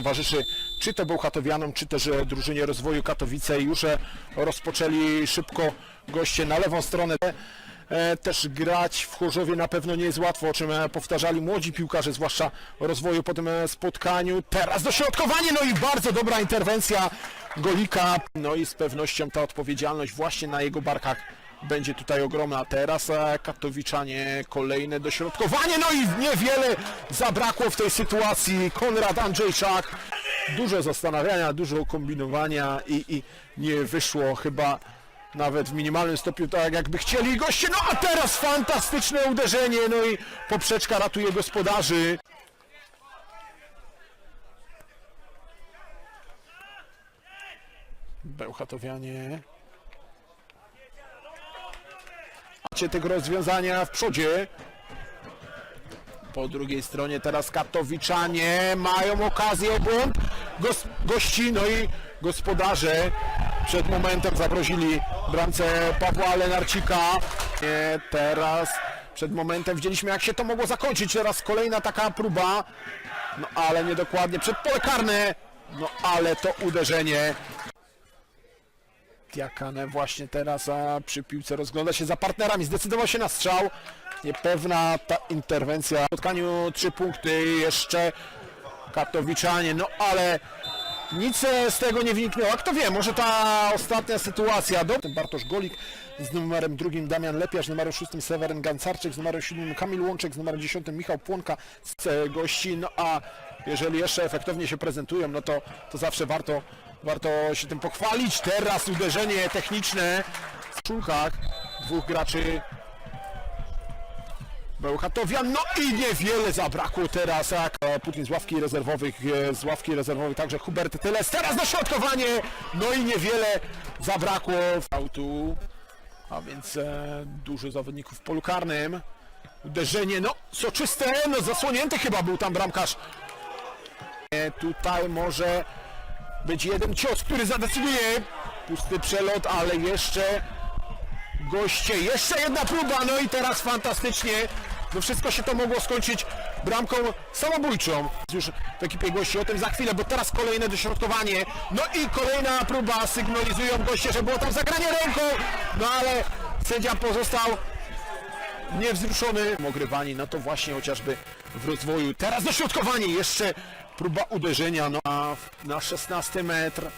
towarzyszy czy to Bełchatowianom, czy też e, drużynie rozwoju Katowice. Już e, rozpoczęli szybko goście na lewą stronę. E, Też grać w Chorzowie na pewno nie jest łatwo, o czym powtarzali młodzi piłkarze, zwłaszcza rozwoju po tym spotkaniu. Teraz dośrodkowanie, no i bardzo dobra interwencja Golika. No i z pewnością ta odpowiedzialność właśnie na jego barkach będzie tutaj ogromna. Teraz e, Katowiczanie kolejne dośrodkowanie, no i niewiele zabrakło w tej sytuacji. Konrad Andrzejczak. Dużo zastanawiania, dużo kombinowania i, i nie wyszło chyba nawet w minimalnym stopniu tak jakby chcieli goście. No a teraz fantastyczne uderzenie, no i poprzeczka ratuje gospodarzy. Bełchatowianie. Tego rozwiązania w przodzie. Po drugiej stronie teraz Katowiczanie mają okazję o gości, no i gospodarze przed momentem zagrozili bramce Pawła Lenarcika. Nie, teraz przed momentem widzieliśmy jak się to mogło zakończyć. Teraz kolejna taka próba, no ale niedokładnie przed pole karne. No ale to uderzenie Diakane właśnie teraz a przy piłce rozgląda się za partnerami, zdecydował się na strzał. Niepewna ta interwencja. W spotkaniu trzy punkty jeszcze Katowiczanie, no ale nic e, z tego nie wyniknęło. A kto wie, może ta ostatnia sytuacja. Do... Bartosz Golik z numerem drugim Damian Lepiarz, z numerem szóstym Seweryn Gancarczyk, z numerem siódmym Kamil Łączek, z numerem dziesiątym Michał Płonka z e, gości. No a jeżeli jeszcze efektownie się prezentują, no to, to zawsze warto, warto się tym pochwalić. Teraz uderzenie techniczne w czulkach dwóch graczy. Bełchatowian, no i niewiele zabrakło teraz, Putin z ławki rezerwowych, e, z ławki rezerwowych także Hubert Tyles, teraz dośrodkowanie, no i niewiele zabrakło w autu, a więc e, dużo zawodników w polu karnym, uderzenie, no soczyste, no zasłonięty chyba był tam bramkarz, E, tutaj może być jeden cios, który zadecyduje, pusty przelot, ale jeszcze goście. Jeszcze jedna próba, no i teraz fantastycznie. No wszystko się to mogło skończyć bramką samobójczą. Już w ekipie gości o tym za chwilę, bo teraz kolejne dośrodkowanie. No i kolejna próba, sygnalizują goście, że było tam zagranie ręką. No ale sędzia pozostał niewzruszony. Ogrywani, no to właśnie chociażby w rozwoju. Teraz dośrodkowanie, jeszcze próba uderzenia no, na, na 16 metr.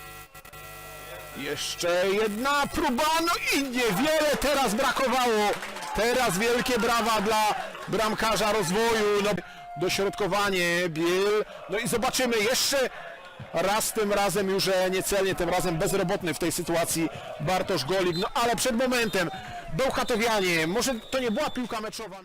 Jeszcze jedna próba, no i niewiele teraz brakowało. Teraz wielkie brawa dla bramkarza rozwoju. No, dośrodkowanie, Biel. No i zobaczymy jeszcze raz tym razem już niecelnie, tym razem bezrobotny w tej sytuacji Bartosz Golik. No ale przed momentem Bełchatowianie, może to nie była piłka meczowa. no-